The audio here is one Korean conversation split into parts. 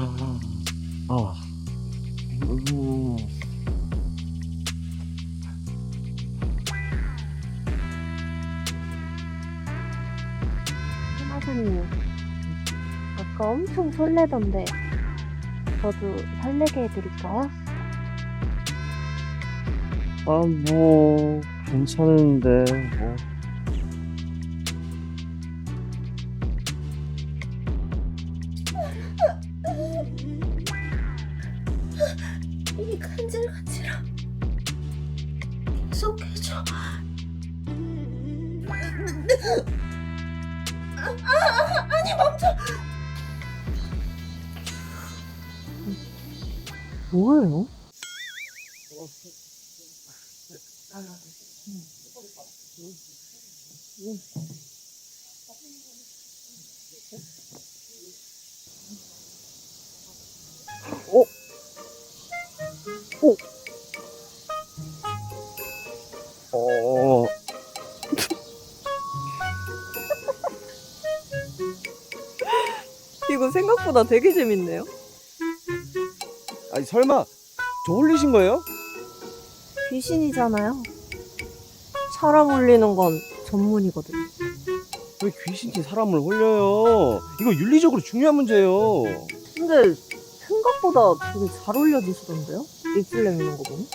아. 음. 하사님, 아까 엄청 설레던데, 저도 설레게 해드릴까요? 아, 뭐, 괜찮은데, 뭐. 아, 아, 아니, 멈춰! 뭐예요? 어, 생각보다 되게 재밌네요. 아니, 설마, 저 홀리신 거예요? 귀신이잖아요. 사람 울리는 건 전문이거든요. 왜 귀신이 사람을 홀려요? 이거 윤리적으로 중요한 문제예요. 근데 생각보다 되게 잘 올려주시던데요? 입술 내미는 거 보면?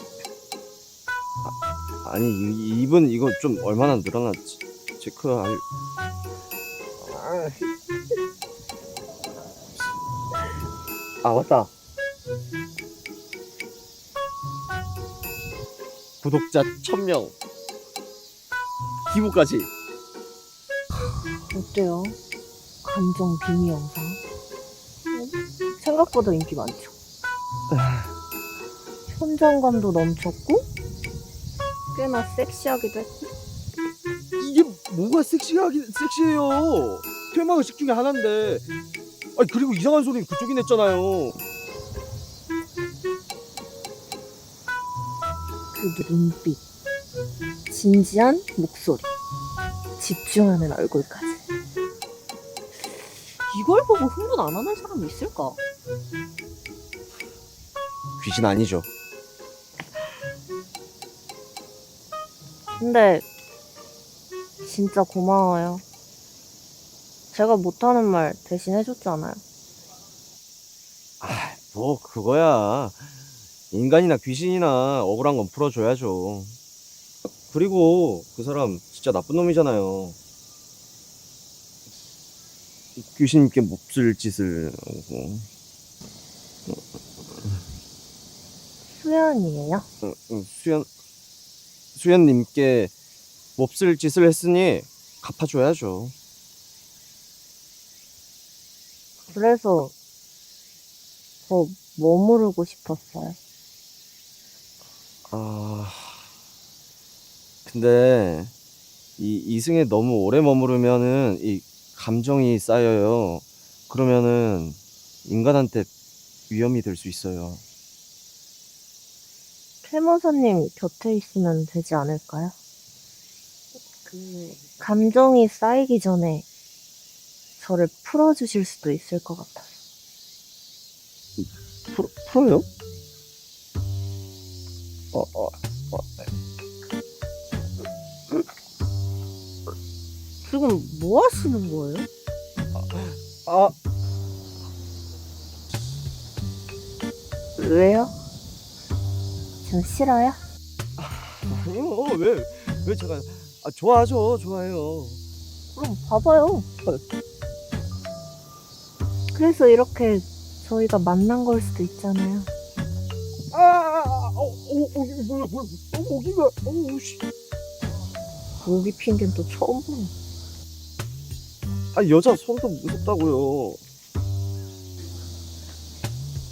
아니, 이- 입은 이거 좀 얼마나 늘어났지? 체크할. 아, 맞다. 구독자 1000명. 기부까지. 어때요? 감정 비미 영상? 생각보다 인기 많죠. 현장감도 넘쳤고 꽤나 섹시하기도 했고 이게 뭐가 섹시하긴 섹시해요. 퇴마의식 중에 하나인데. 아니 그리고 이상한 소리는 그쪽이 냈잖아요. 그 눈빛 진지한 목소리 집중하는 얼굴까지 이걸 보고 흥분 안 하는 사람이 있을까? 귀신 아니죠. 근데 진짜 고마워요. 제가 못하는 말 대신 해줬잖아요. 아, 뭐 그거야. 인간이나 귀신이나 억울한 건 풀어줘야죠. 그리고 그 사람 진짜 나쁜 놈이잖아요. 귀신님께 몹쓸 짓을 하고. 수연이에요. 어, 어, 수연 수연님께 몹쓸 짓을 했으니 갚아줘야죠. 그래서 더 머무르고 싶었어요. 아 근데 이 이승에 너무 오래 머무르면은 이 감정이 쌓여요. 그러면은 인간한테 위험이 될 수 있어요. 퇴모사님 곁에 있으면 되지 않을까요? 그 감정이 쌓이기 전에 저를 풀어주실 수도 있을 것 같아요. 풀 풀어요? 어, 어, 어. 지금 뭐 하시는 거예요? 아, 왜요? 좀 싫어요? 아니요. 왜, 왜 제가, 아, 좋아하죠. 좋아해요. 그럼 봐봐요. 그래서 이렇게 저희가 만난 걸 수도 있잖아요. 아, 아, 아, 어, 어, 어, 이거 뭐야, 뭐야, 어, 어, 씨. 모기 핑계는 또 처음 보네. 아, 여자 손도 무섭다고요.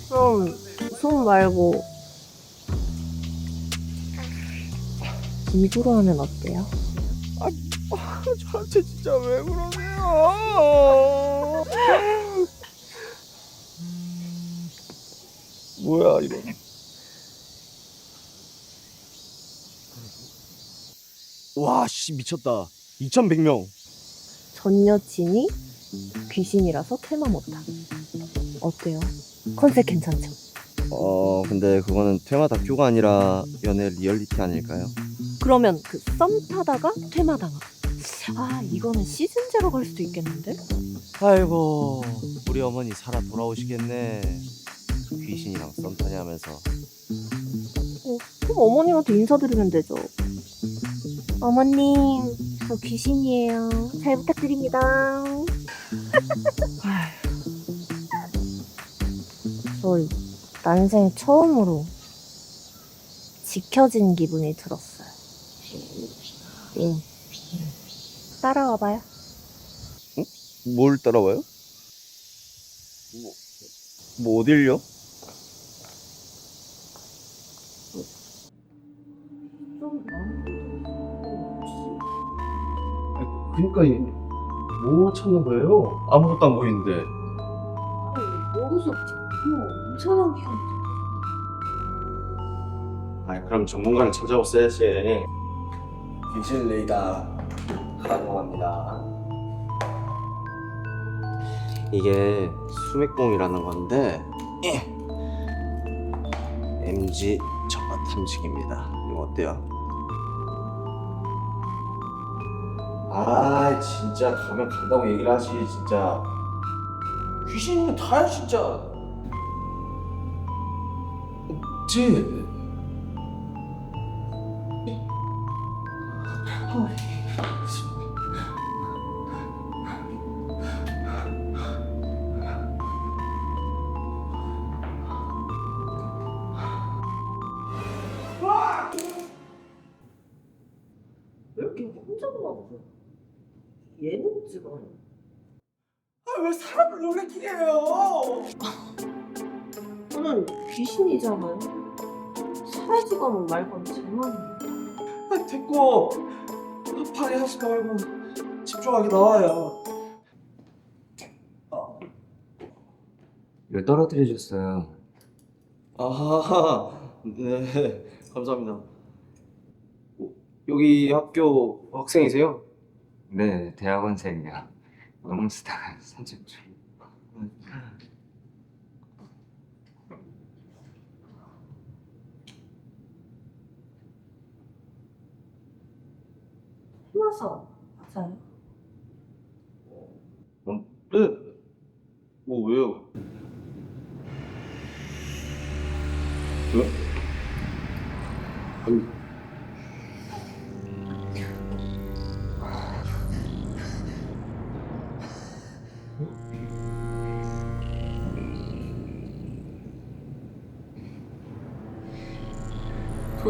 그럼 손 말고 입으로 하면 어때요? 저한테 진짜 왜 그러세요? 뭐야, 이거. 와, 씨, 미쳤다. 2100명. 전 여친이 귀신이라서 퇴마 못함. 어때요? 컨셉 괜찮죠? 어 근데 그거는 테마 다큐가 아니라 연애 리얼리티 아닐까요? 그러면 그 썸 타다가 퇴마 당함. 아 이거는 시즌 제로 갈 수도 있겠는데? 아이고 우리 어머니 살아 돌아오시겠네 귀신이랑 썸 타냐면서 어, 그럼 어머님한테 인사드리면 되죠. 어머님, 저 귀신이에요. 잘 부탁드립니다. 저 난생 처음으로 지켜진 기분이 들었어요. 응. 따라와봐요. 뭘 따라와요? 뭐, 뭐 어딜요? 그니까 뭐 찾는 거예요? 아무것도 안 보이는데 모르죠. 뭐 엄청난 기간. 아 그럼 전문가를 찾아오셔야지 귀신 레이더 가능합니다 이게 수맥봉이라는 건데 MG 저가 탐지기입니다 이거 어때요? 아 진짜 가면 간다고 얘기를 하지 진짜. 귀신이면 다야 진짜. 지왜 찍어? 아, 왜 사람을 놀래키게 해요? 저는 귀신이잖아요. 사라지거나 말건 제만. 아, 됐고 방해하지 말고 집중하게 나와요. 왜 떨어뜨리셨어요? 아하, 네, 감사합니다. 어, 여기 학교 학생이세요? 네, 대학원생이요. 너무 쓰다가 사진 좀. 희마서 맞아요? 네. 뭐 왜요? 왜? 아니,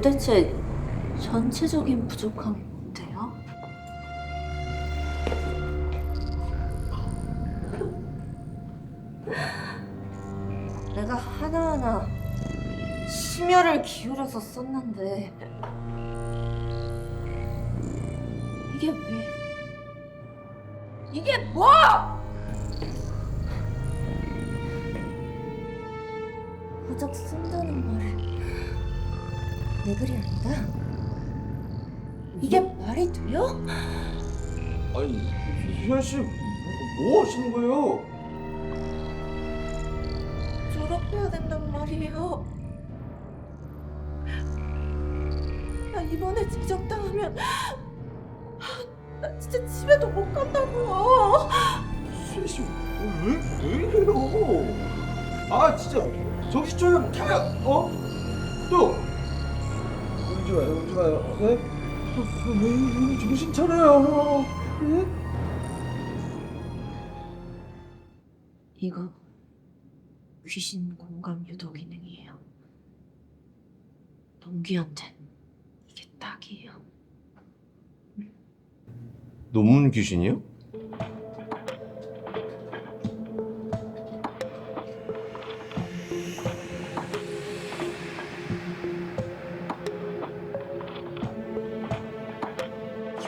도대체 전체적인 부족함이 뭔데요? 내가 하나하나 심혈을 기울여서 썼는데 이게 왜? 이게 뭐? 부적 쓴다는 말을 내 글이 아니다. 이게 말이 돼요? 아니, 희연 씨, 뭐 하시는 거예요? 졸업해야 된단 말이에요. 나 이번에 지적당하면 나 진짜 집에도 못 간다고. 희연 씨, 왜, 왜 이래요? 아, 진짜, 정신 좀 차려, 어? 또! 마요, 네? 왜, 왜 정신 차려요, 네? 이거 귀신 공감 유도 기능이에요. 동기한텐 이게 딱이에요. 논문 귀신이요?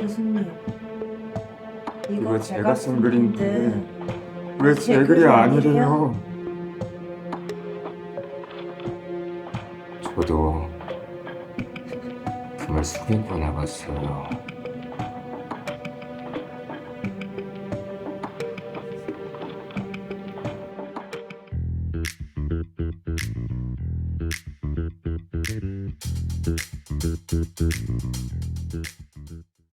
교수님. 이거 제가 쓴 글인데 왜 제 글이 아니래요? 저도 정말 숙연고 나갔어요.